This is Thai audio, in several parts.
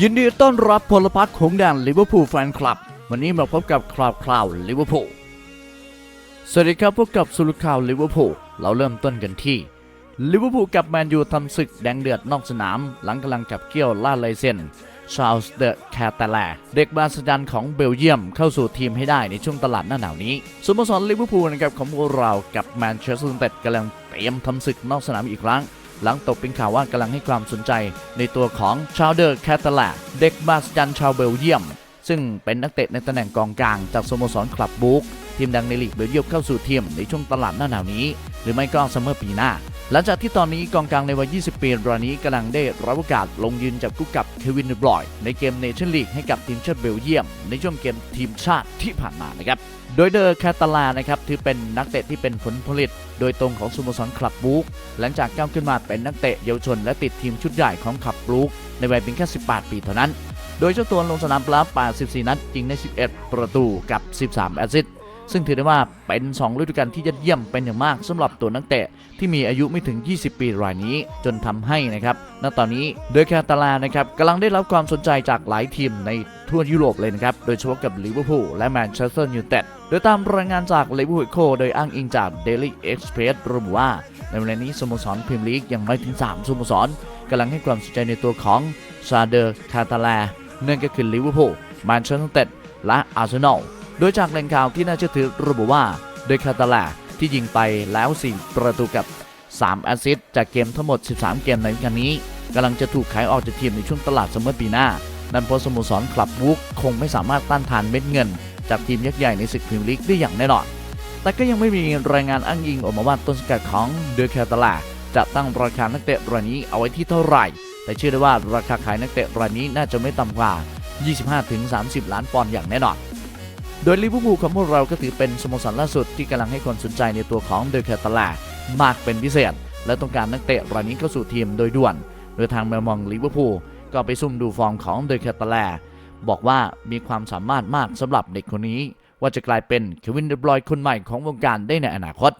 ยินดีต้อนรับพลพักของแดนลิเวอร์พูลแฟนคลับ วันนี้มาพบกับคราวคราวลิเวอร์พูลสวัสดีครับพบกับสุลข่าวลิเวอร์พูลเราเริ่มต้นกันที่ลิเวอร์พูลกับแมนยูทำศึกแดงเดือดนอกสนาม หลังกำลังจับเกี่ยวล่าลายเซ็นชาลส์เดอะแคตาแลเด็กบาสจันของเบลเยียมเข้าสู่ทีมให้ได้ในช่วงตลาดหน้าหนาวนี้สโมสรลิเวอร์พูลนะครับของพวกเรากับแมนเชสเตอร์ยูไนเต็ดกำลังเตรียมทำศึกนอกสนามอีกครั้ง หลังตกเป็นข่าวว่ากำลังให้ความสนใจในตัวของชาวเดอร์แคตาลาเด็กบาสจันชาวเบลเยียม ซึ่งเป็นนักเตะในตำแหน่งกองกลางจากสโมสรคลับบุ๊กทีมดังในลีกเบลเยียมเข้าสู่ทีมในช่วงตลาดหน้าหนาวนี้ หรือไม่ก็ซัมเมอร์ปีหน้า หลังจากที่ตอนนี้กองกลางในวัย 20 ปีรายนี้กำลังได้รับโอกาสลงยืนจับคู่กับเควินเดบรอยน์ในเกมเนชั่นลีกให้กับทีมชาติเบลเยียม ในช่วงเกมทีมชาติที่ผ่านมานะครับ โดยเดอร์แคตาลานะครับถือเป็นนักเตะที่เป็นผลผลิต โดยตรงของสโมสรคลับบุ๊กหลังจากก้าวขึ้นมาเป็นนักเตะเยาวชนและติดทีมชุดใหญ่ของคลับบุ๊กในวัยเพียงแค่ 18 ปีเท่านั้น โดยเจ้าตัวลงสนามไปแล้ว84นัดยิงใน11 ประตูกับ 13 แอสซิสต์ ซึ่งถือได้ว่าเป็น2ฤดูกาลที่ยอดเยี่ยมเป็นอย่างมากสำหรับตัวนักเตะที่มีอายุไม่ถึง 20 ปีรายนี้ จนทำให้นะครับณตอนนี้โดยแคตาลานะครับกำลังได้รับความสนใจจากหลายทีมในทั่วยุโรปเลยนะครับ โดยเฉพาะกับลิเวอร์พูลและแมนเชสเตอร์ยูไนเต็ดโดยตามรายงานจากลิเวอร์พูลโคโดยอ้างอิงจาก Daily Express ระบุว่า ในเวลานี้สโมสรพรีเมียร์ลีกอย่างน้อยถึง 3สโมสรกำลังให้ความสนใจในตัวของซาเดอร์คาตาลานั่นก็คือลิเวอร์พูลแมนเชสเตอร์ยูไนเต็ดและอาร์เซนอล โดยจากแหล่งข่าวที่น่าเชื่อถือระบุว่าโดยคาตาลาที่ยิงไปแล้ว 4 ประตูกับ 3 แอสซิสต์จากเกมทั้งหมด 13 เกมในฤดูกาลนี้กำลังจะถูกขายออกจากทีมในช่วงตลาดซัมเมอร์ปีหน้า นั่นเพราะสโมสรคลับวูฟคงไม่สามารถต้านทานเม็ดเงิน จากทีมยักษ์ใหญ่ในศึกพรีเมียร์ลีกได้อย่างแน่นอน แต่ก็ยังไม่มีรายงานอ้างอิงออกมาว่าต้นสังกัดของเดอคาตาลาจะตั้งราคานักเตะรายนี้เอาไว้ที่เท่าไหร่ แต่เชื่อได้ว่าราคาขายนักเตะรายนี้น่าจะไม่ต่ำกว่า 25-30 ล้านปอนด์อย่างแน่นอน โดยลิเวอร์พูลของพวกเราก็ถือเป็นสโมสรล่าสุดที่กำลังให้คนสนใจในตัวของเดอคาตาลามากเป็นพิเศษ และต้องการนักเตะรายนี้เข้าสู่ทีมโดยด่วน โดยทางแมวมองลิเวอร์พูลก็ไปซุ่มดูฟอร์มของเดอคาตาลาบอกว่ามีความสามารถมากสำหรับเด็กคนนี้ ว่าจะกลายเป็นเควินเดบรอยคนใหม่ของวงการได้ในอนาคต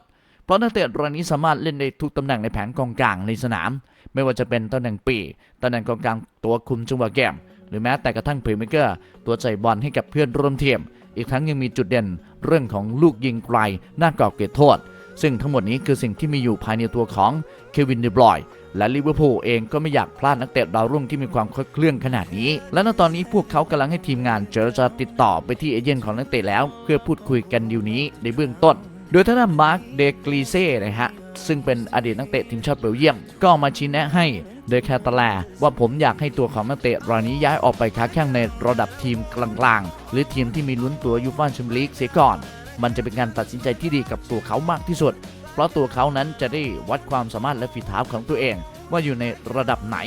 เพราะนักเตะรายนี้สามารถเล่นในทุกตำแหน่งในแผนกองกลางในสนาม ไม่ว่าจะเป็นตำแหน่งปีตำแหน่งกองกลางตัวคุมจังหวะเกมหรือแม้แต่กระทั่งเพลย์เมเกอร์ตัวใจบอลให้กับเพื่อนร่วมทีม อีกทั้งยังมีจุดเด่นเรื่องของลูกยิงไกลหน้ากรอบเขตโทษ ซึ่งทั้งหมดนี้คือสิ่งที่มีอยู่ภายในตัวของเควินเดบรอยน์และลิเวอร์พูลเองก็ไม่อยากพลาดนักเตะดาวรุ่งที่มีความคดเคลื่อนขนาดนี้ และณตอนนี้พวกเขากำลังให้ทีมงานเจรจาติดต่อไปที่เอเจนต์ของนักเตะแล้ว เพื่อพูดคุยกันดีลนี้ในเบื้องต้น โดยท่านมาร์คเดกรีเซ่นะฮะซึ่งเป็นอดีตนักเตะทีมชาติเบลเยียม ก็ออกมาชี้แนะให้ โดยแคตาลาว่าผมอยากให้ตัวของนักเตะรายนี้ย้ายออกไปค้าแข่งในระดับทีมกลางๆ หรือทีมที่มีลุ้นตัวยูฟ่าแชมเปี้ยนลีกเสียก่อน มันจะเป็นการตัดสินใจที่ดีกับตัวเขามากที่สุด เพราะตัวเขานั้นจะได้วัดความสามารถและฝีเท้าของตัวเอง ว่าอยู่ในระดับไหน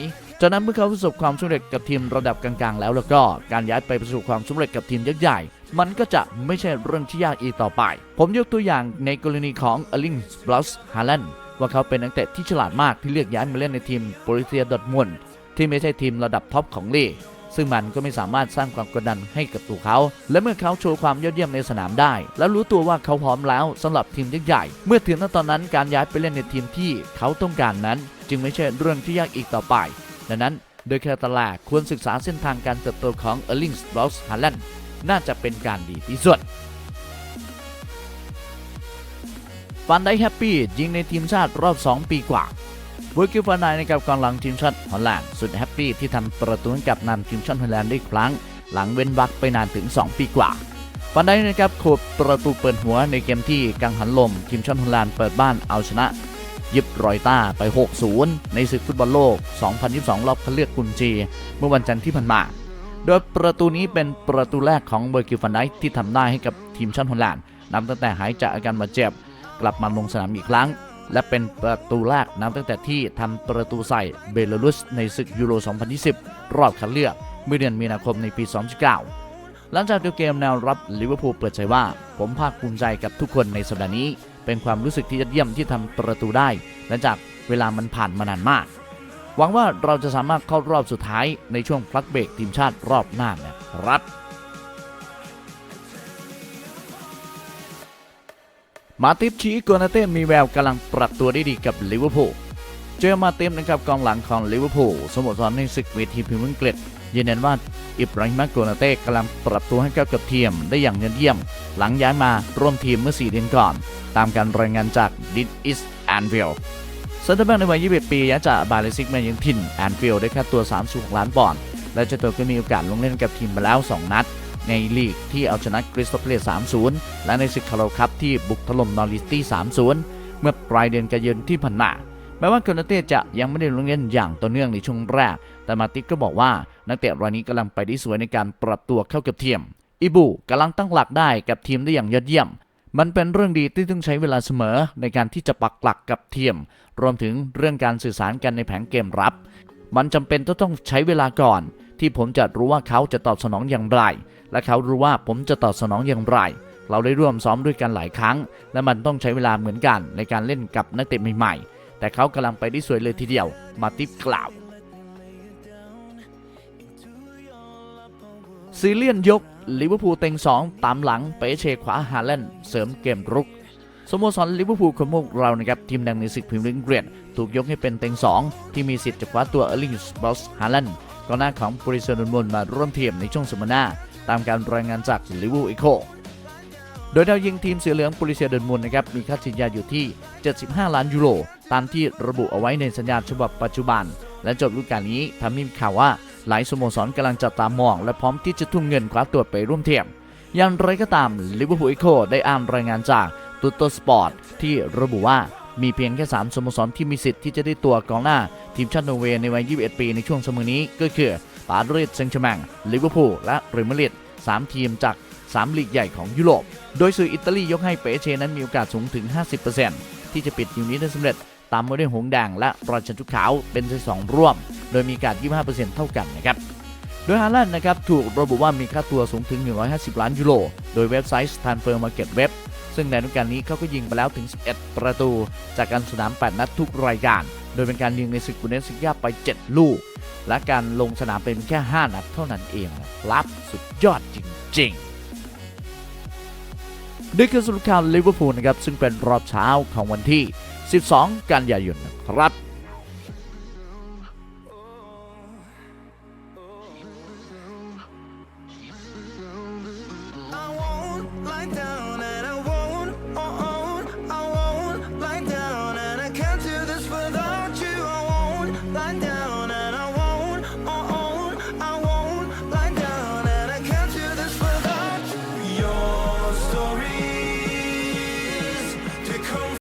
จากนั้นเมื่อเขาประสบความสำเร็จกับทีมระดับกลางๆ แล้วแล้วก็การย้ายไปประสบความสำเร็จกับทีมยักษ์ใหญ่ มันก็จะไม่ใช่เรื่องที่ยากอีกต่อไป ผมยกตัวอย่างในกรณีของอลิงบลัสฮาแลนด์ ว่าเขาเป็นนักเตะที่ฉลาดมากที่เลือกย้ายมาเล่นในทีมโปลิเซียดอทมุนที่ไม่ใช่ทีมระดับท็อปของลีกซึ่งมันก็ไม่สามารถสร้างความกดดันให้กับตัวเขา และเมื่อเขาโชว์ความยอดเยี่ยมในสนามได้ แล้วรู้ตัวว่าเขาพร้อมแล้วสำหรับทีมยักษ์ใหญ่ เมื่อถึงตอนนั้นการย้ายไปเล่นในทีมที่เขาต้องการนั้น จึงไม่ใช่เรื่องที่ยากอีกต่อไป ดังนั้นโดยแคตาลาควรศึกษาเส้นทางการเติบโตของเออร์ลิงส์บลอสฮาร์แลนด์น่าจะเป็นการดีที่สุด ฟันได้แฮปปี้ยิงในทีมชาติรอบ 2 ปีกว่าเวอร์กิฟันไดนะครับกองหลังทีมชาติฮอลแลนด์สุดแฮปปี้ที่ทำประตูให้กับนำทีมชาติฮอลแลนด์ได้ครั้ง หลังเว้นวักไปนานถึง 2 ปีกว่าฟันได้นะครับโขบประตูเปิดหัวในเกมที่กังหันลม ทีมชาติฮอลแลนด์เปิดบ้านเอาชนะยิบรอยต้าไป 6-0 ในศึกฟุตบอลโลก 2022 รอบคัดเลือกกุนจี เมื่อวันจันทร์ที่ผ่านมา โดยประตูนี้เป็นประตูแรกของเบอร์กิลฟันไดที่ทำได้ให้กับทีมชาติฮอลแลนด์นับตั้งแต่หายจากอาการบาดเจ็บ กลับมาลงสนามอีกครั้ง และเป็นประตูแรกนับตั้งแต่ที่ทำประตูใส่เบลารุสในศึกยูโร 2020 รอบคัดเลือกเมื่อเดือนมีนาคมในปี 2019 หลังจากดูเกมแนวรับลิเวอร์พูลเปิดใจว่า ผมภาคภูมิใจกับทุกคนในสัปดาห์นี้ เป็นความรู้สึกที่ยอดเยี่ยมที่ทำประตูได้หลังจากเวลามันผ่านมานานมากหวังว่าเราจะสามารถเข้ารอบสุดท้ายในช่วงพลักเบรกทีมชาติรอบหน้านะครับ มาติฟชี้กัวนาเต้มีแววกำลังปรับตัวได้ดีกับลิเวอร์พูลเจอมาเต็มนะครับกองหลังของลิเวอร์พูลสโมสรในศึกเวทีพรีมียร์อังกฤษยืนยันว่าอิบราฮิมาโกนาเต้กำลังปรับตัวให้เข้ากับทีมได้อย่างยอดเยี่ยม หลังย้ายมาร่วมทีมเมื่อ 4 เดือนก่อน ตามการรายงานจาก d i t is Anvil เซนเตอร์แบ็กในวัย 21 ปีย้ายจากบาเลซิกมายังถิ่นแอนฟิลด์ได้ค่าตัว 36 ล้านปอนด์และเจ้าตัวก็มีโอกาสลงเล่นกับทีมมาแล้ว 2 นัด ในลีกที่เอาชนะคริสตัลเพลส3-0 และในศึกคาร์คัพที่บุกถล่มนอริสตี้3-0 เมื่อปลายเดือนกันยายนที่ผ่านมาแม้ว่าโคนาเต้จะยังไม่ได้ลงเล่นอย่างต่อเนื่องในช่วงแรก แต่มาติกก็บอกว่านักเตะรายนี้กำลังไปได้สวยในการปรับตัวเข้ากับทีม อิบูกำลังตั้งหลักได้กับทีมได้อย่างยอดเยี่ยม มันเป็นเรื่องดีที่ต้องใช้เวลาเสมอในการที่จะปักหลักกับทีม รวมถึงเรื่องการสื่อสารกันในแผนเกมรับ มันจำเป็นต้องใช้เวลาก่อน ที่ผมจะรู้ว่าเขาจะตอบสนองอย่างไร และเขารู้ว่าผมจะตอบสนองอย่างไร เราได้ร่วมซ้อมด้วยกันหลายครั้ง และมันต้องใช้เวลาเหมือนกันในการเล่นกับนักเตะใหม่ๆ แต่เขากำลังไปได้สวยเลยทีเดียว มาติฟกล่าวซีเลียนยกลิเวอร์พูลเต็ง 2 ตามหลังเปเชขวาฮาแลนด์เสริมเกมรุกสโมสรลิเวอร์พูลของพวกเรานะครับทีมดังในศึกพรีเมียร์ลีกอังกฤษถูกยกให้เป็นเต็ง 2 ที่มีสิทธิ์จะคว้าตัวเออร์ลิงส์บอสฮาแลนด์กองหน้าของบริษัทดอนมนมาร่วมทีมในช่วงสัมมนา ตามการรายงานจากลิเวอร์พูลอีโคโดยดาวยิงทีมเสือเหลืองบริษัทดอนมนนะครับมีค่าสัญญาอยู่ที่ 75 ล้านยูโร ตามที่ระบุเอาไว้ในสัญญาฉบับปัจจุบัน และจบฤดูกาลนี้ทำให้มีข่าวว่าหลายสโมสรกำลังจับตามอง และพร้อมที่จะทุ่มเงินคว้าตัวไปร่วมเทียมอย่างไรก็ตามลิเวอร์พูลอีโคได้อ่านรายงานจากตูโตสปอร์ตที่ระบุว่า มีเพียงแค่ 3สโมสรที่มีสิทธิ์ที่จะได้ตัวกองหน้า ทีมชาตินอร์เวย์ในวัย 21 ปีในช่วงสมัยนี้ก็คือปารีสแซงต์แชร์แมงลิเวอร์พูลและเรอัลมาดริด3ทีมจาก3ลีกใหญ่ของยุโรป โดยสื่ออิตาลียกให้เปเชนั้นมีโอกาสสูงถึง 50%ที่จะปิดดิวนี้ได้สำเร็จ ตามมาด้วยหงแดงและราชันทุกขาวเป็นที่สองร่วม โดยมีการ 25%เท่ากันนะครับ โดยฮาแลนนะครับถูกระบุว่ามีค่าตัวสูงถึง 150 ล้านยูโร โดยเว็บไซต์ Transfer Market Web ซึ่งในฤดูกาลนี้เขาก็ยิงไปแล้วถึง 11 ประตู จากการสนาม 8 นัดทุกรายการ โดยเป็นการยิงในศึกบุนเดสซิกาไป 7 ลูก และการลงสนามเป็นแค่ 5 นัดเท่านั้นเองรับสุดยอดจริงๆนี่คือสรุปข่าวลิเวอร์พูลนะครับซึ่งเป็นรอบเช้าของวันที่ 12 กันยายนครับ